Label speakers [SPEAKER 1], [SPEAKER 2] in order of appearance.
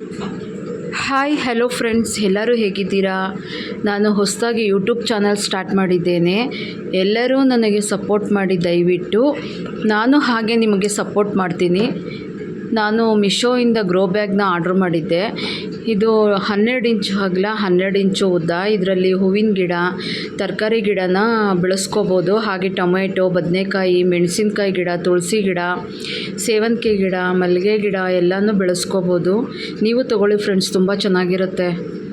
[SPEAKER 1] Hi hello friends ಎಲ್ಲರೂ ಹೇಗಿದ್ದೀರಾ? ನಾನು ಹೊಸದಾಗಿ ಯೂಟ್ಯೂಬ್ ಚಾನಲ್ ಸ್ಟಾರ್ಟ್ ಮಾಡಿದ್ದೇನೆ. ಎಲ್ಲರೂ ನನಗೆ ಸಪೋರ್ಟ್ ಮಾಡಿ ದಯವಿಟ್ಟು. ನಾನು ಹಾಗೆ ನಿಮಗೆ ಸಪೋರ್ಟ್ ಮಾಡ್ತೀನಿ. ನಾನು ಮಿಶೋಯಿಂದ ಗ್ರೋ ಬ್ಯಾಗ್ನ ಆರ್ಡ್ರ್ ಮಾಡಿದ್ದೆ. ಇದು ಹನ್ನೆರಡು ಇಂಚು ಅಗಲ, ಹನ್ನೆರಡು ಇಂಚು ಉದ್ದ. ಇದರಲ್ಲಿ ಹೂವಿನ ಗಿಡ, ತರಕಾರಿ ಗಿಡನ ಬೆಳೆಸ್ಕೋಬೋದು. ಹಾಗೆ ಟೊಮೆಟೊ, ಬದನೆಕಾಯಿ, ಮೆಣಸಿನ್ಕಾಯಿ ಗಿಡ, ತುಳಸಿ ಗಿಡ, ಸೇವಂತಿಗೆ ಗಿಡ, ಮಲ್ಲಿಗೆ ಗಿಡ ಎಲ್ಲನೂ ಬೆಳೆಸ್ಕೋಬೋದು. ನೀವು ತಗೊಳ್ಳಿ ಫ್ರೆಂಡ್ಸ್ ತುಂಬ ಚೆನ್ನಾಗಿರುತ್ತೆ.